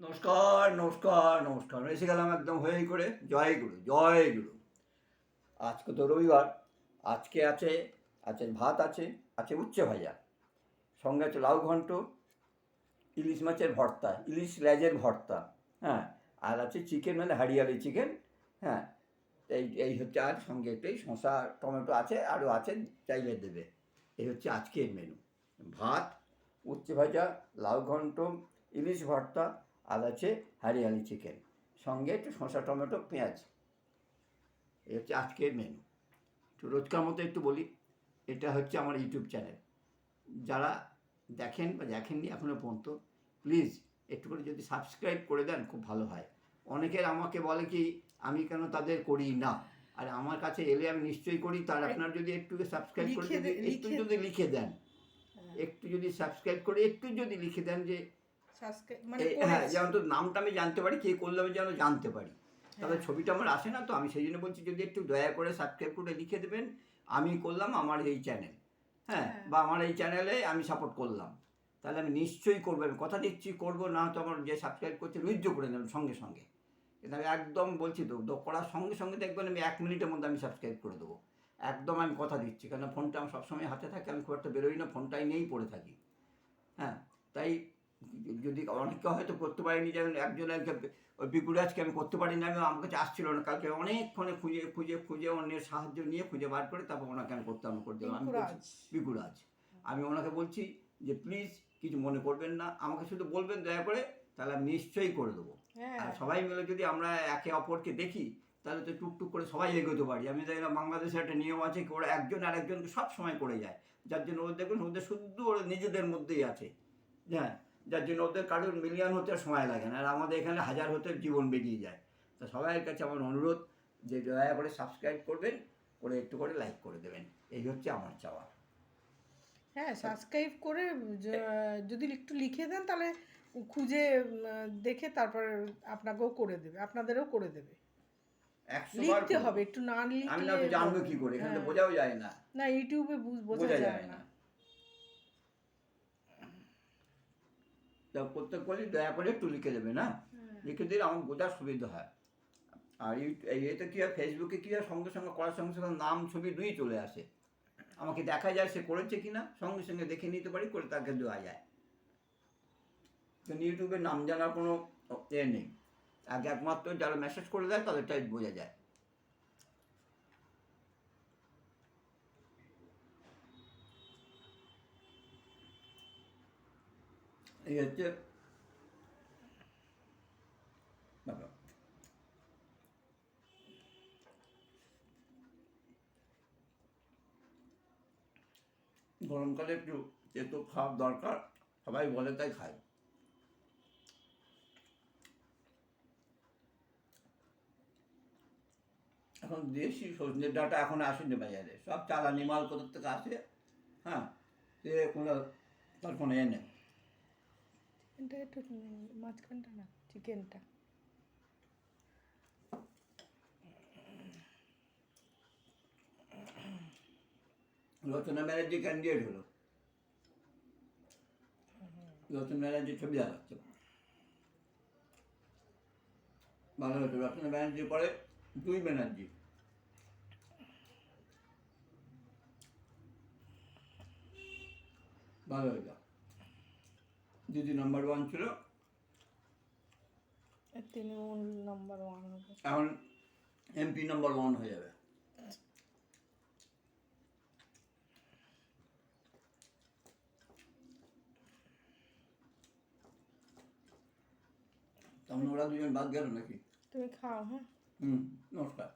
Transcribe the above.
নমস্কার নমস্কার নমস্কার। এসে গেলাম একদম হয়েই করে। জয় গুরু জয় গুরু। আজকে তো রবিবার। আজকে আছে আছে ভাত আছে আছে উচ্ছে ভাজা। সঙ্গে আছে লাউ ঘন্ট, ইলিশ মাছের ভর্তা, ইলিশ লেজের ভর্তা হ্যাঁ। আর আছে চিকেন মানে হারিয়ালি চিকেন হ্যাঁ। এই এই হচ্ছে আর সঙ্গে একটাই শশা টমেটো আছে, আরও আছে, চাইলে দেবে। এই হচ্ছে আজকের মেনু ভাত, উচ্ছে ভাজা, লাউ ঘন্ট, ইলিশ ভর্তা আর আছে হারিয়ালি চিকেন। সঙ্গে একটু শসা টমেটো পেঁয়াজ। এই হচ্ছে আজকের মেনু তো রোজকার মতো একটু বলি এটা হচ্ছে আমার ইউটিউব চ্যানেল। যারা দেখেন বা দেখেননি এখনও পর্যন্ত প্লিজ একটু করে যদি সাবস্ক্রাইব করে দেন খুব ভালো হয়। অনেকের আমাকে বলে কি আমি কেন তাদের করি না? আর আমার কাছে এলে আমি নিশ্চয়ই করি তার আপনার যদি একটু সাবস্ক্রাইব করে লিখে একটু যদি লিখে দেন। হ্যাঁ। একটু যদি সাবস্ক্রাইব করে একটু যদি লিখে দেন যে হ্যাঁ করেছি। যেমন তো নামটা আমি জানতে পারি কে করলে আমি যেন জানতে পারি তবে হ্যাঁ। ছবিটা আমার আসে না তো আমি সেই জন্য বলছি যদি একটু দয়া করে সাবস্ক্রাইব করে লিখে দেবেন আমি করলাম আমার এই চ্যানেল হ্যাঁ হ্যাঁ। বা আমার এই চ্যানেলে আমি সাপোর্ট করলাম তাহলে আমি নিশ্চয়ই করব আমি কথা দিচ্ছি করব না তো আমার যে সাবস্ক্রাইব করছে রুজ্জ করে নেবেন সঙ্গে সঙ্গে কিন্তু আমি একদম বলছি তো করার সঙ্গে সঙ্গে দেখবেন আমি এক মিনিটের মধ্যে আমি সাবস্ক্রাইব করে দেবো একদম আমি কথা দিচ্ছি কেন ফোনটা আমার সবসময় হাতে থাকে আমি খুব একটা বেরোই না ফোনটাই নিয়েই পড়ে থাকি হ্যাঁ তাই যদি অনেকে হয়তো করতে পারিনি যেমন একজনকে ওই বিপুরাজকে আমি করতে পারিনি আমি আমার কাছে আসছিল না। কালকে অনেকক্ষণে খুঁজে খুঁজে খুঁজে অন্যের সাহায্য নিয়ে খুঁজে বার করে তারপর ওনাকে আমি করতে আমি করে দিলাম আমি বিকুরাজ। আমি ওনাকে বলছি যে প্লিজ কিছু মনে করবেন না। আমাকে শুধু বলবেন দয়া করে তাহলে আমি নিশ্চয়ই করে দেবো। হ্যাঁ। আর সবাই মিলে যদি আমরা একে অপরকে দেখি তাহলে তো টুকটুক করে সবাই এগোতে পারি। আমি না বাংলাদেশে একটা নিয়ম আছে কি ওরা একজন আর একজনকে সব সময় করে যায়। যার জন্য ওদের দেখবেন ওদের শুদ্ধ ওরা নিজেদের মধ্যেই আছে। হ্যাঁ। যার জন্য ওদের কারোর মিলিয়ন হতে সময় লাগে না আর আমাদের এখানে হাজার হতে জীবন বেরিয়ে যায়। তো সবাইয়ের কাছে আমার অনুরোধ যে দয়া করে সাবস্ক্রাইব করবেন করে একটু করে লাইক করে দেবেন। এই হচ্ছে আমার চাওয়া। হ্যাঁ সাবস্ক্রাইব করে যদি একটু লিখে দেন তাহলে খুঁজে দেখে তারপর আপনাকেও করে দেবে আপনাদেরও করে দেবে। লিখতে হবে একটু না আমি না জানব কি করে এখানে হ্যাঁ। বোঝাও যায় না। না ইউটিউবে বুঝ- যায় না। তা প্রত্যেক বলি দয়া করে একটু লিখে দেবে না? লিখে দিলে আমার বোঝার সুবিধা হয়। আর এতে কী হয় ফেসবুকে কী হয় সঙ্গে সঙ্গে করার সঙ্গে সঙ্গে নাম ছবি দুই চলে আসে। আমাকে দেখা যায় সে করেছে কি না সঙ্গে সঙ্গে দেখে নিতে পারি করে তাকে দেওয়া যায়। কিন্তু ইউটিউবে নাম জানার কোনো এ নেই। আগে একমাত্র যারা মেসেজ করে দেয় তাদেরটাই বোঝা যায়। এই হচ্ছে ব্যাপার গরমকালে একটু তেতো খাওয়ার দরকার, সবাই বলে তাই খায়। এখন দেশি সজনে ডাটা এখন আসেনি বাজারে। সব চালানি মাল কোথার থেকে আসে? হ্যাঁ সে কোনো তার কোনো এ নেই। চিকেনটা একটু উম, মাঝখানটা না চিকেনটা রচনা ব্যানার্জি ক্যান্ডিডেট হলো রচনা ব্যানার্জির ছবি দেখাচ্ছে ভালো হতো রচনা ব্যানার্জির পরে দুই ব্যানার্জি ভালো হতো দিদি নাম্বার ওয়ান ছিল? তৃণমূল নাম্বার ওয়ান এখন এমপি নাম্বার ওয়ান হয়ে যাবে। তখন ওরা দুজন বাদ গেল নাকি? তুমি খাও হ্যাঁ? হুম নমস্কার।